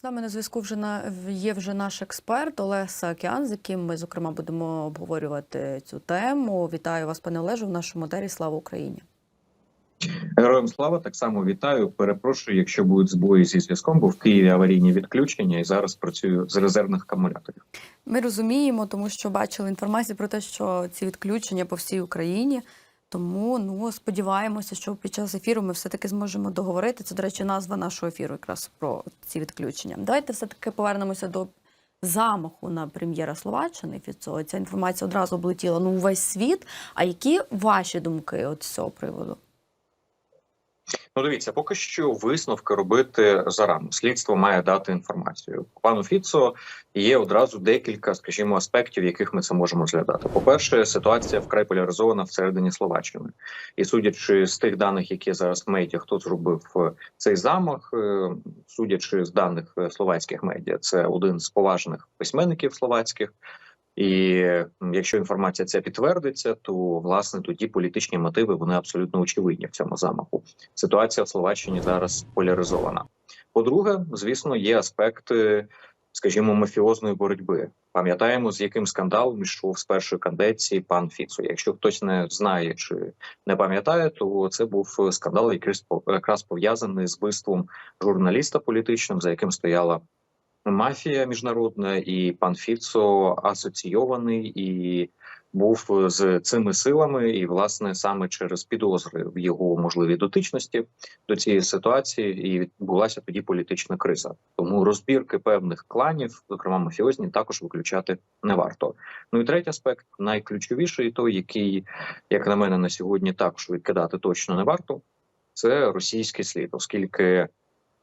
З нами на зв'язку вже на є вже наш експерт Олег Саакян, з яким ми зокрема будемо обговорювати цю тему. Вітаю вас, пане Олежу, в нашому модері. Слава Україні! Героям слава так само вітаю. Перепрошую, якщо будуть збої зі зв'язком, бо в Києві аварійні відключення і зараз працюю з резервних акумуляторів. Ми розуміємо, тому що бачили інформацію про те, що ці відключення по всій Україні. Тому ну сподіваємося, що під час ефіру ми все таки зможемо договорити. Це, до речі, назва нашого ефіру, якраз про ці відключення. Давайте все таки повернемося до замаху на прем'єра Словаччини. Фіцо. Ця інформація одразу облетіла ну увесь світ. А які ваші думки от з цього приводу? Ну, дивіться, поки що висновки робити зарано. Слідство має дати інформацію. Пану Фіцо є одразу декілька, скажімо, аспектів, яких ми це можемо розглядати. По перше, ситуація вкрай поляризована всередині Словаччини, і судячи з тих даних, які зараз в медіа, хто зробив е, цей замах, е, судячи з даних е, словацьких медіа, це один з поважних письменників словацьких. І якщо інформація ця підтвердиться, то власне тоді політичні мотиви вони абсолютно очевидні в цьому замаху. Ситуація в Словаччині зараз поляризована. По-друге, звісно, є аспекти, скажімо, мафіозної боротьби. Пам'ятаємо, з яким скандалом йшов з першої кандидації пан Фіцо. Якщо хтось не знає чи не пам'ятає, то це був скандал, який якраз пов'язаний з вбивством журналіста політичним, за яким стояла мафія міжнародна, і пан Фіцо асоційований і був з цими силами, і власне саме через підозри в його можливій дотичності до цієї ситуації, і відбулася тоді політична криза. Тому розбірки певних кланів, зокрема мафіозні, також виключати не варто. Ну і третій аспект, найключовіший, той, який, як на мене, на сьогодні також відкидати точно не варто, це російський слід, оскільки.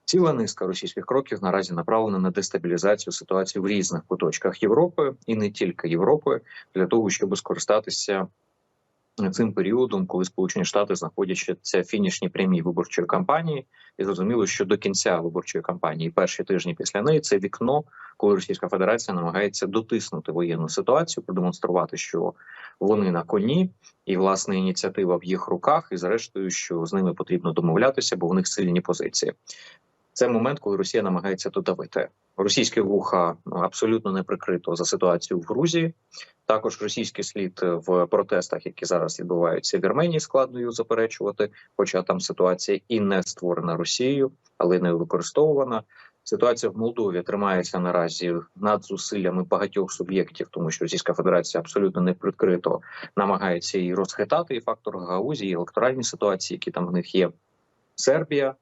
Ціла низка російських кроків наразі направлена на дестабілізацію ситуації в різних куточках Європи і не тільки Європи, для того, щоб скористатися цим періодом, коли Сполучені Штати знаходяться в фінішній прямій виборчої кампанії, і зрозуміло, що до кінця виборчої кампанії, перші тижні після неї, це вікно, коли Російська Федерація намагається дотиснути воєнну ситуацію, продемонструвати, що вони на коні, і власне ініціатива в їх руках, і зрештою, що з ними потрібно домовлятися, бо в них сильні позиції. Це момент, коли Росія намагається додавити. Російське вуха абсолютно не прикрито за ситуацію в Грузії. Також російський слід в протестах, які зараз відбуваються в Вірменії, складно їх заперечувати. Хоча там ситуація і не створена Росією, але не використовувана. Ситуація в Молдові тримається наразі над зусиллями багатьох суб'єктів, тому що Російська Федерація абсолютно не прикрито намагається її розхитати. І фактор Гаузі, і електоральні ситуації, які там в них є. Сербія,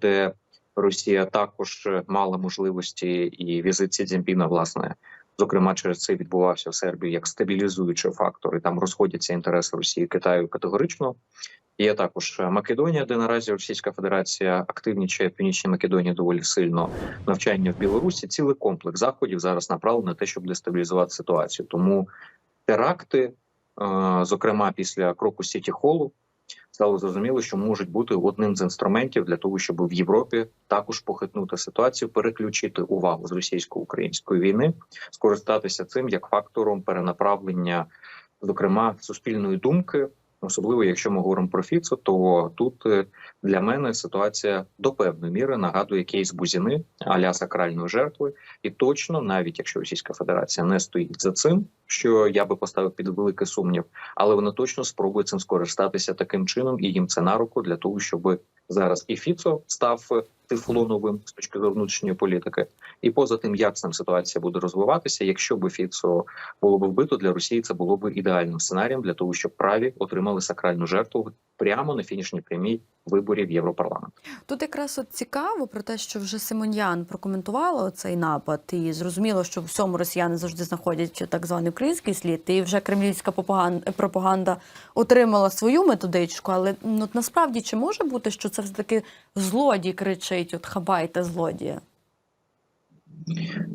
де Росія також мала можливості і візит Сі Цзіньпіна, власне, зокрема через це відбувався в Сербії як стабілізуючий фактор, і там розходяться інтереси Росії і Китаю категорично. Є також Македонія, де наразі Російська Федерація активнічає в Північній Македонії доволі сильно навчання в Білорусі. Цілий комплекс заходів зараз направлений на те, щоб дестабілізувати ситуацію. Тому теракти, е, зокрема після кроку Сіті Холу, стало зрозуміло, що можуть бути одним з інструментів для того, щоб в Європі також похитнути ситуацію, переключити увагу з російсько-української війни, скористатися цим як фактором перенаправлення, зокрема суспільної думки. Особливо, якщо ми говоримо про Фіцо, то тут е, для мене ситуація до певної міри нагадує кейс Бузіни, аля сакральної жертви, і точно, навіть якщо Російська Федерація не стоїть за цим, що я би поставив під великий сумнів, але вона точно спробує цим скористатися таким чином, і їм це на руку для того, щоб зараз і Фіцо став тефлоновим з точки зору внутрішньої політики, і поза тим, як сам ситуація буде розвиватися, якщо би Фіцо було б вбито для Росії, це було б ідеальним сценарієм для того, щоб праві отримали сакральну жертву прямо на фінішній прямій виборів в Європарламент. Тут якраз от цікаво про те, що вже Симоньян прокоментувала цей напад, і зрозуміло, що в всьому росіяни завжди знаходять так званий український слід, і вже кремлівська пропаганда отримала свою методичку. Але ну, насправді чи може бути, що це все таки злодій кричить: от хабайте злодія?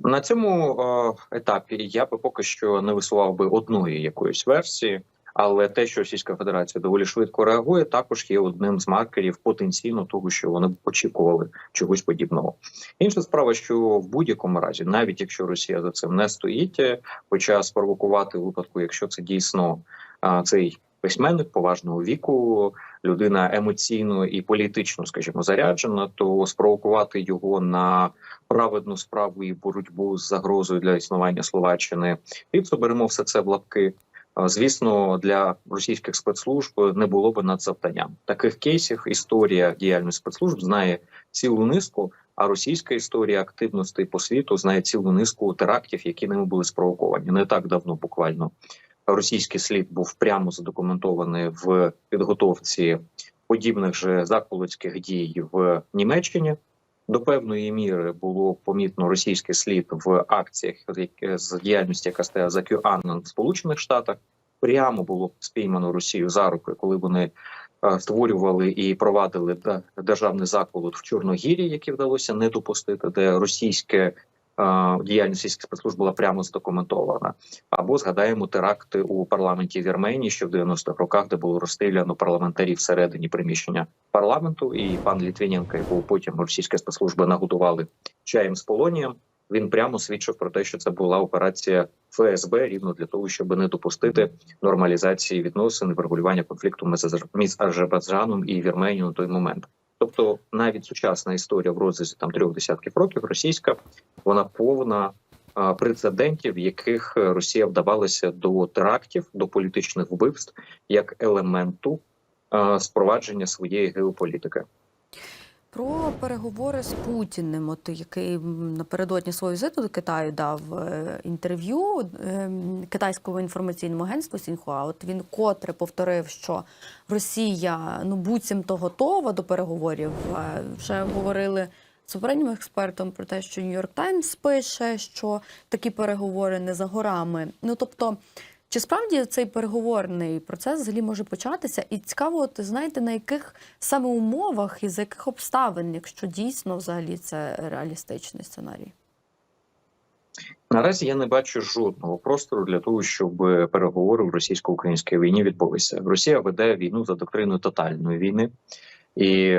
На цьому е, етапі я би поки що не висував би одної якоїсь версії, але те, що Російська Федерація доволі швидко реагує, також є одним з маркерів потенційно того, що вони очікували чогось подібного. Інша справа, що в будь-якому разі, навіть якщо Росія за цим не стоїть, е, хоча спровокувати випадку, якщо це дійсно е, цей письменник поважного віку, людина емоційно і політично, скажімо, заряджена, то спровокувати його на праведну справу і боротьбу з загрозою для існування Словаччини. І беремо все це в лапки. Звісно, для російських спецслужб не було б надзавданням. Таких кейсів історія діяльності спецслужб знає цілу низку. А російська історія активностей по світу знає цілу низку терактів, які ними були спровоковані. Не так давно, буквально російський слід був прямо задокументований в підготовці подібних же заколоцьких дій в Німеччині. До певної міри було помітно російський слід в акціях з діяльності, яка стояла за QAnon в Сполучених Штатах. Прямо було спіймано Росію за руки, коли вони е, створювали і провадили державний заколот в Чорногірі, який вдалося не допустити, де російське діяльність російських спецслужб була прямо задокументована. Або згадаємо теракти у парламенті Вірменії, ще в 90-х роках, де було розстріляно парламентарів всередині приміщення парламенту, і пан Літвіненко, якого потім російські спецслужби нагодували чаєм з полонієм. Він прямо свідчив про те, що це була операція ФСБ рівно для того, щоб не допустити нормалізації відносин і врегулювання конфлікту між Азербайджаном і Вірменією на той момент. Тобто, навіть сучасна історія в розрізі там трьох десятків років російська, вона повна а, прецедентів, яких Росія вдавалася до терактів, до політичних вбивств як елементу а, спровадження своєї геополітики. Про переговори з Путіним, от який напередодні свого візиту до Китаю дав е, інтерв'ю ем, китайському інформаційному агентству Сінхуа. От він котре повторив, що Росія ну буцімто готова до переговорів. Е, Вже говорили з експертом про те, що Нью-Йорк Таймс пише, що такі переговори не за горами. Ну тобто. Чи справді цей переговорний процес взагалі може початися? І цікаво, от, знаєте, на яких саме умовах і за яких обставин, якщо дійсно взагалі це реалістичний сценарій? Наразі я не бачу жодного простору для того, щоб переговори в російсько-українській війні відбулися. Росія веде війну за доктриною тотальної війни, і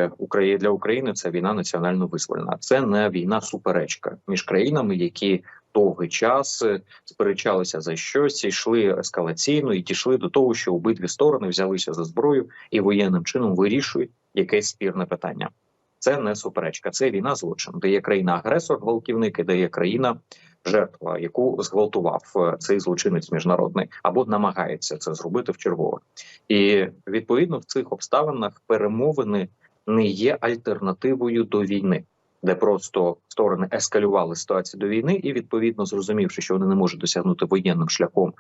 для України це війна національно визвольна. Це не війна суперечка між країнами, які довгий час е, сперечалися за щось, йшли ескалаційно і дійшли до того, що обидві сторони взялися за зброю і воєнним чином вирішують якесь спірне питання. Це не суперечка, це війна злочин, де є країна-агресор, гвалтівник, де є країна жертва, яку зґвалтував е, цей злочинець міжнародний, або намагається це зробити в чергове. І відповідно в цих обставинах перемовини не є альтернативою до війни, де просто сторони ескалювали ситуацію до війни, і відповідно зрозумівши, що вони не можуть досягнути воєнним шляхом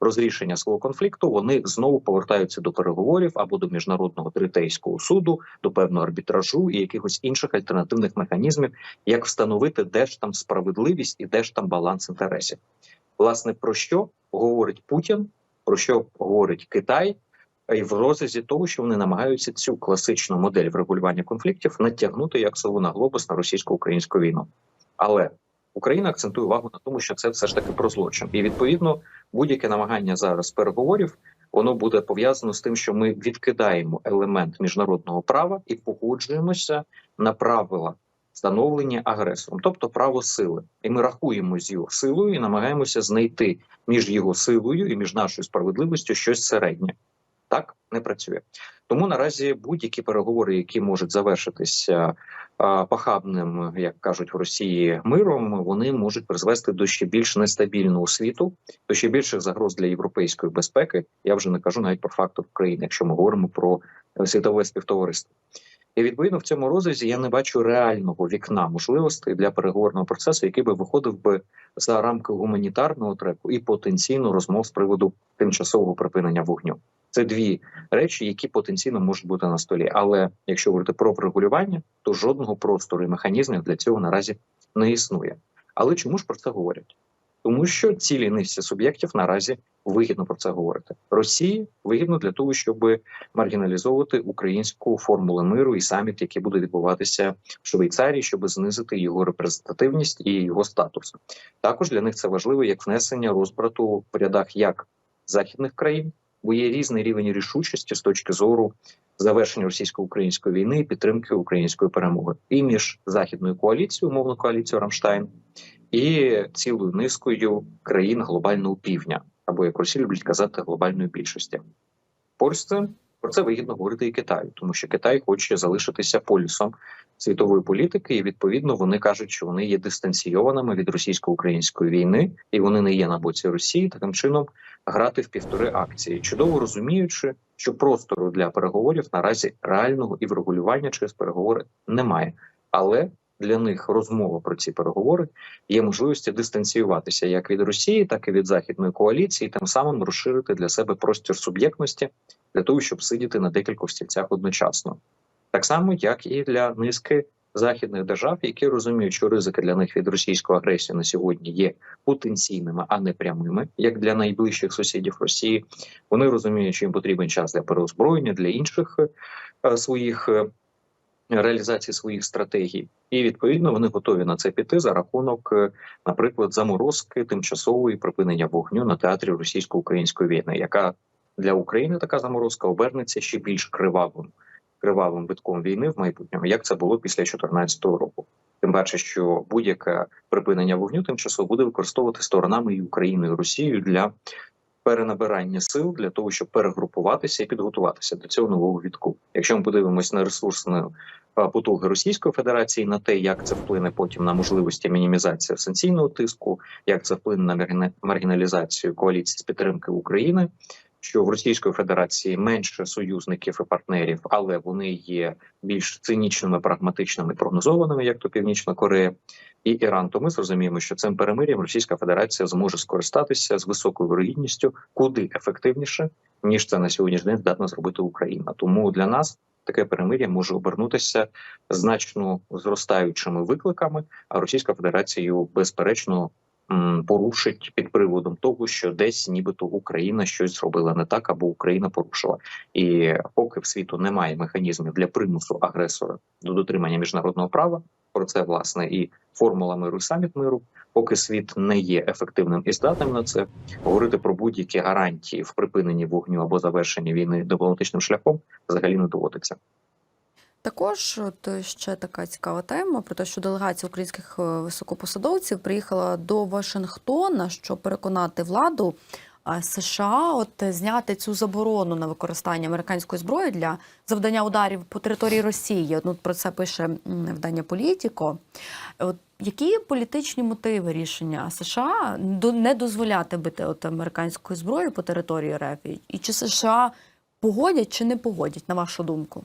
розрішення свого конфлікту, вони знову повертаються до переговорів або до міжнародного третейського суду, до певного арбітражу і якихось інших альтернативних механізмів, як встановити, де ж там справедливість і де ж там баланс інтересів. Власне, про що говорить Путін, про що говорить Китай, і в розрізі того, що вони намагаються цю класичну модель врегулювання конфліктів натягнути як сову на глобус на російсько-українську війну. Але Україна акцентує увагу на тому, що це все ж таки про злочин, і відповідно будь-яке намагання зараз переговорів воно буде пов'язано з тим, що ми відкидаємо елемент міжнародного права і погоджуємося на правила встановлення агресором, тобто право сили, і ми рахуємо з його силою і намагаємося знайти між його силою і між нашою справедливістю щось середнє. Так не працює. Тому наразі будь-які переговори, які можуть завершитися похабним, як кажуть в Росії, миром, вони можуть призвести до ще більш нестабільного світу, до ще більших загроз для європейської безпеки. Я вже не кажу навіть про фактор України, якщо ми говоримо про е, світове співтовариство. І відповідно в цьому розрізі я не бачу реального вікна можливостей для переговорного процесу, який би виходив би за рамки гуманітарного треку і потенційно розмов з приводу тимчасового припинення вогню. Це дві речі, які потенційно можуть бути на столі. Але якщо говорити про врегулювання, то жодного простору і механізмів для цього наразі не існує. Але чому ж про це говорять? Тому що цілі низці суб'єктів наразі вигідно про це говорити. Росії вигідно для того, щоб маргіналізовувати українську формулу миру і саміт, який буде відбуватися в Швейцарії, щоб знизити його репрезентативність і його статус. Також для них це важливо як внесення розбрату в рядах як західних країн, бо є різний рівень рішучості з точки зору завершення російсько-української війни і підтримки української перемоги, і між західною коаліцією, умовно коаліцією Рамштайн, і цілою низкою країн глобального півдня, або як Росії люблять казати глобальної більшості. Поруч Про це вигідно говорити і Китаю, тому що Китай хоче залишитися полюсом світової політики, і відповідно вони кажуть, що вони є дистанційованими від російсько-української війни, і вони не є на боці Росії. Таким чином грати в півтори акції, чудово розуміючи, що простору для переговорів наразі реального і врегулювання через переговори немає. Але для них розмова про ці переговори є можливості дистанціюватися як від Росії, так і від західної коаліції, тим самим розширити для себе простір суб'єктності для того, щоб сидіти на декількох стільцях одночасно, так само як і для низки західних держав, які розуміють, що ризики для них від російської агресії на сьогодні є потенційними, а не прямими, як для найближчих сусідів Росії. Вони розуміють, що їм потрібен час для переозброєння для інших е, своїх. е, Реалізації своїх стратегій, і відповідно вони готові на це піти за рахунок, е, наприклад, заморозки тимчасової припинення вогню на театрі російсько-української війни, яка для України така заморозка обернеться ще більш кривавим кривавим витком війни в майбутньому, як це було після 2014 року. Тим паче, що будь-яке припинення вогню тимчасово буде використовувати сторонами і Україною і Росією для перенабирання сил для того, щоб перегрупуватися і підготуватися до цього нового вітку. Якщо ми подивимось на ресурсну е, потуги Російської Федерації, на те, як це вплине потім на можливості мінімізації санкційного тиску, як це вплине на маргіналізацію коаліції з підтримки України. Що в Російської Федерації менше союзників і партнерів, але вони є більш цинічними, прагматичними, прогнозованими, як то Північна Корея і Іран, то ми зрозуміємо, що цим перемир'ям Російська Федерація зможе скористатися з високою вирогідністю куди ефективніше, ніж це на сьогоднішній день здатна зробити Україна. Тому для нас таке перемир'я може обернутися значно зростаючими викликами, а Російська Федерація безперечно порушить під приводом того, що десь нібито Україна щось зробила не так, або Україна порушила. І поки в світу немає механізмів для примусу агресора до дотримання міжнародного права, про це власне і формула миру саміт миру. Поки світ не є ефективним і здатним на це, говорити про будь-які гарантії в припиненні вогню або завершенні війни дипломатичним шляхом взагалі не доводиться. Також от ще така цікава тема про те, що делегація українських е, високопосадовців приїхала до Вашингтона, щоб переконати владу США от е, зняти цю заборону на використання американської зброї для завдання ударів по території Росії. Ну про це пише видання Політіко. От які політичні мотиви рішення США не дозволяти бити от американської зброї по території РФ? І чи США погодять чи не погодять, на вашу думку?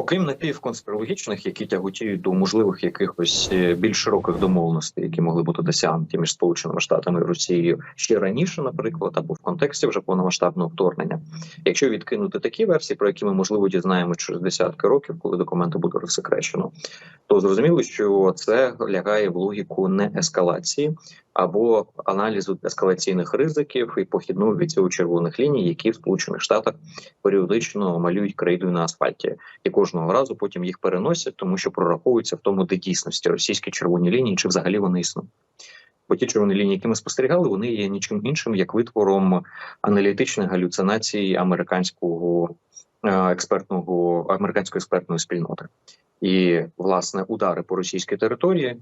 Окрім напівконспірологічних, які тяготіють до можливих якихось е, більш широких домовленостей, які могли бути досягнуті між Сполученими Штатами і Росією ще раніше, наприклад, або в контексті вже повномасштабного вторгнення. Якщо відкинути такі версії, про які ми можливо дізнаємося через десятки років, коли документи буде розсекречено, то зрозуміло, що це лягає в логіку не ескалації або аналізу ескалаційних ризиків і похідного від цього червоних ліній, які в Сполучених Штатах періодично малюють крейдою на асфальті, і кожного разу потім їх переносять, тому що прораховуються в тому, де дійсності російські червоні лінії, чи взагалі вони існують. Бо ті червоні лінії, які ми спостерігали, вони є нічим іншим, як витвором аналітичних галюцинацій американського е, експертного американської експертної спільноти. І власне удари по російській території е,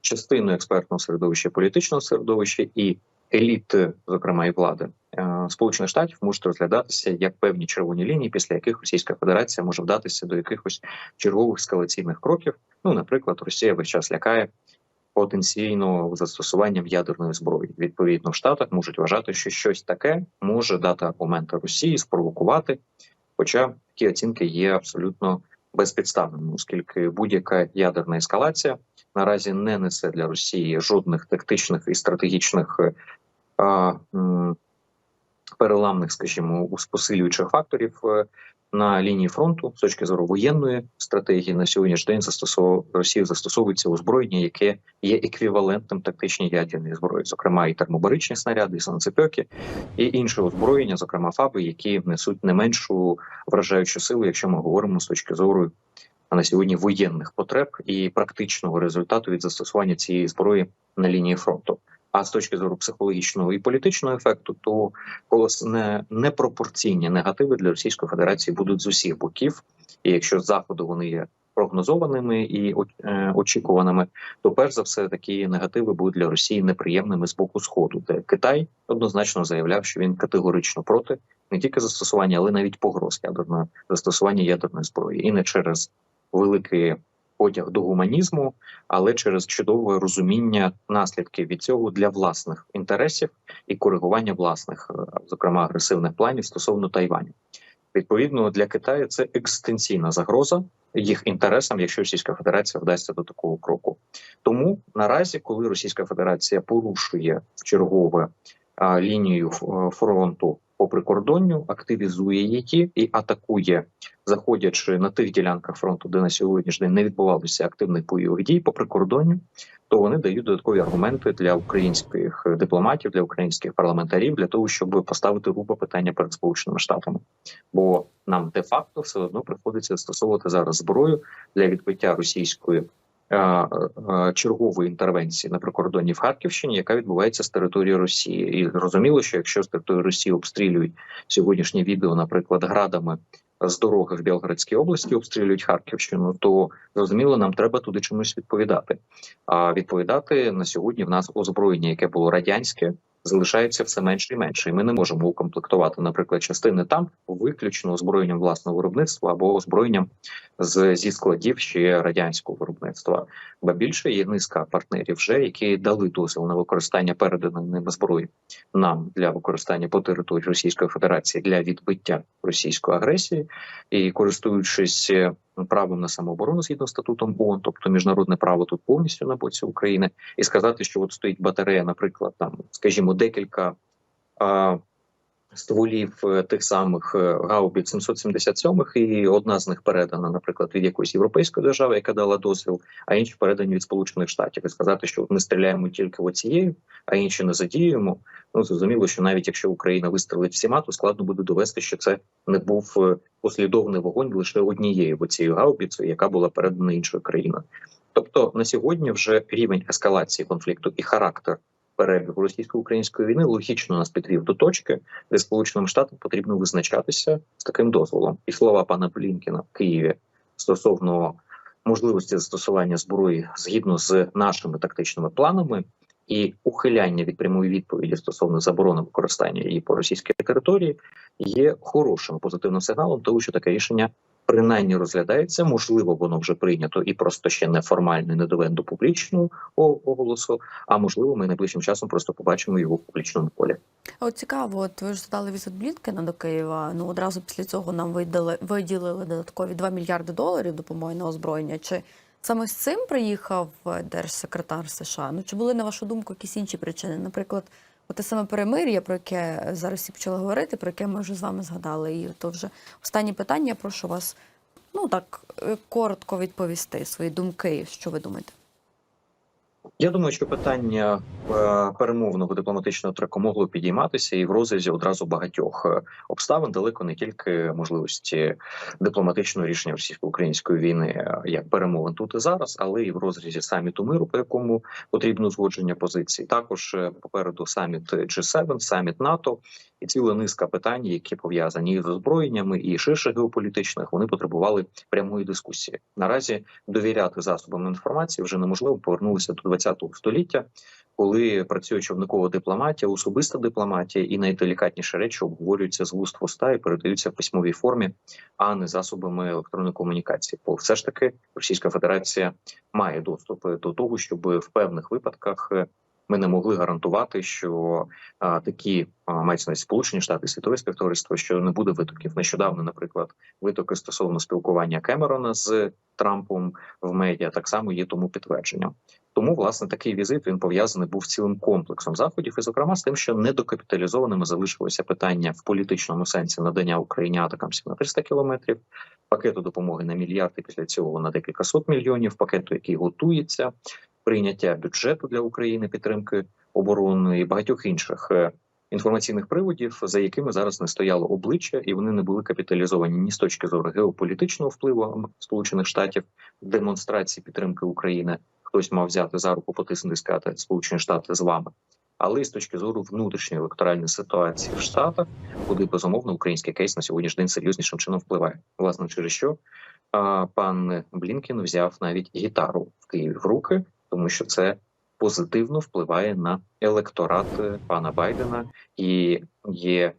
частиною експертного середовища, політичного середовища і еліти, зокрема і влади е, Сполучених Штатів, можуть розглядатися як певні червоні лінії, після яких Російська Федерація може вдатися до якихось чергових ескалаційних кроків. Ну, наприклад, Росія весь час лякає потенційно застосуванням ядерної зброї. Відповідно, в Штатах можуть вважати, що щось таке може дати аргументи Росії, спровокувати. Хоча такі оцінки є абсолютно безпідставними, оскільки будь-яка ядерна ескалація наразі не несе для Росії жодних тактичних і стратегічних е, переламних, скажімо, посилюючих факторів е, на лінії фронту з точки зору воєнної стратегії на сьогоднішній день застосов... Росія застосовується озброєння, яке є еквівалентним тактичній ядерній зброї, зокрема і термобаричні снаряди, і санцепьоки, і інше озброєння, зокрема ФАБи, які несуть не меншу вражаючу силу, якщо ми говоримо з точки зору на сьогодні воєнних потреб і практичного результату від застосування цієї зброї на лінії фронту. А з точки зору психологічного і політичного ефекту, то колосне непропорційні негативи для Російської Федерації будуть з усіх боків. І якщо з заходу вони є прогнозованими і е, очікуваними, то перш за все такі негативи будуть для Росії неприємними з боку сходу, де Китай однозначно заявляв, що він категорично проти не тільки застосування, але навіть погроз ядерної застосування ядерної зброї, і не через великий потяг до гуманізму, але через чудове розуміння наслідків від цього для власних інтересів і коригування власних, е, зокрема агресивних планів стосовно Тайваню. Відповідно для Китаю це екстенційна загроза їх інтересам, якщо Російська Федерація вдасться до такого кроку. Тому наразі, коли Російська Федерація порушує в чергове лінію фронту по прикордонню, активізує її і атакує, заходячи на тих ділянках фронту, де на сьогоднішній день не відбувалося активних бойових дій по прикордонню, то вони дають додаткові аргументи для українських дипломатів, для українських парламентарів для того, щоб поставити рубо питання перед сполученими штатами. Бо нам де факто все одно приходиться застосовувати зараз зброю для відбиття російської чергової інтервенції на прикордоні в Харківщині, яка відбувається з території Росії, і зрозуміло, що якщо з території Росії обстрілюють сьогоднішнє відео, наприклад, градами. З дороги в Білгородській області обстрілюють Харківщину, то зрозуміло, нам треба туди чомусь відповідати. А відповідати на сьогодні в нас озброєння, яке було радянське, залишається все менше і менше. І ми не можемо укомплектувати, наприклад, частини там виключно озброєнням власного виробництва або озброєнням з зі складів ще радянського виробництва. Ба більше є низка партнерів, вже які дали дозвіл на використання переданої ними зброї нам для використання по території Російської Федерації для відбиття російської агресії, і користуючись е, правом на самооборону згідно статутом ООН, тобто міжнародне право тут повністю на боці України, і сказати, що от стоїть батарея, наприклад, там, скажімо, декілька. А, Стволів е, тих самих е, гаубіт 777 і одна з них передана, наприклад, від якоїсь європейської держави, яка дала дозвіл, а інші передані від Сполучених Штатів. І сказати, що ми стріляємо тільки оцією, а інші не задіюємо. Ну зрозуміло, що навіть якщо Україна вистрелить всіма, то складно буде довести, що це не був е, послідовний вогонь лише однією оцією гаубіцею, яка була передана іншою країною. Тобто на сьогодні вже рівень ескалації конфлікту і характер перебігу російсько-української війни логічно нас підвів до точки, де Сполученим Штатам потрібно визначатися з таким дозволом. І слова пана Блінкіна в Києві стосовно можливості застосування зброї згідно з нашими тактичними планами. І ухиляння від прямої відповіді стосовно заборони використання її по російській території є хорошим позитивним сигналом, того що таке рішення принаймні розглядається. Можливо, воно вже прийнято і просто ще не формально не доведено до публічного оголосу. А можливо, ми найближчим часом просто побачимо його в публічному полі. От цікаво, от ви ж задали візит Блінкена до Києва. Ну одразу після цього нам видали виділили додаткові 2 мільярди доларів допомоги на озброєння. Чи саме з цим приїхав е, держсекретар США? Ну чи були на вашу думку якісь інші причини? Наприклад, от те саме перемир'я, про яке зараз всі почали говорити, про яке ми вже з вами згадали. І то вже останнє питання. Прошу вас ну так е, коротко відповісти свої думки. Що ви думаєте? Я думаю, що питання е, перемовного дипломатичного треку могло підійматися і в розрізі одразу багатьох е, обставин далеко не тільки можливості дипломатичного рішення російсько-української війни е, як перемовин тут і зараз, але і в розрізі саміту миру, по якому потрібно узгодження позицій. Також попереду саміт G7, саміт НАТО і ціла низка питань, які пов'язані з озброєннями, і ширше геополітичних, вони потребували прямої дискусії. Наразі довіряти засобам інформації вже неможливо. Повернулися до 20-го століття, коли працює човникова дипломатія, особиста дипломатія і найделікатніші речі обговорюються з вуст в і передаються в письмовій формі, а не засобами електронної комунікації. Бо все ж таки Російська Федерація має доступ до того, щоб в певних випадках. Ми не могли гарантувати, що а, такі а, мається Сполучені Штати, світове співтовариство, що не буде витоків. Нещодавно, наприклад, витоки стосовно спілкування Кемерона з Трампом в медіа так само є тому підтвердженням. Тому власне такий візит він пов'язаний був цілим комплексом заходів, і зокрема з тим, що недокапіталізованими залишилося питання в політичному сенсі надання Україні атакамсів на 300 кілометрів, пакету допомоги на мільярд і після цього на декілька сот мільйонів, пакету, який готується, прийняття бюджету для України, підтримки оборони і багатьох інших. е, Інформаційних приводів, за якими зараз не стояло обличчя, і вони не були капіталізовані ні з точки зору геополітичного впливу Сполучених Штатів, демонстрації підтримки України. Хтось мав взяти за руку потиснути сказати Сполучені Штати з вами, але з точки зору внутрішньої електоральної ситуації в Штатах, куди безумовно український кейс на сьогоднішній день серйознішим чином впливає. Власне, через що а, пан Блінкін взяв навіть гітару в Києві в руки, що це позитивно впливає на електорат е, пана Байдена і є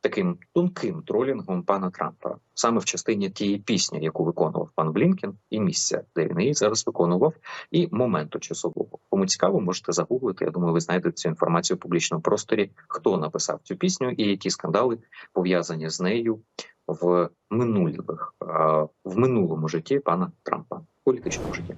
таким тонким тролінгом пана Трампа, саме в частині тієї пісні, яку виконував пан Блінкен, і місця, де він її зараз виконував, і моменту часового. Кому цікаво, можете загуглити. Я думаю, ви знайдете цю інформацію в публічному просторі, хто написав цю пісню і які скандали пов'язані з нею в минулих в минулому житті пана Трампа, політичному житті.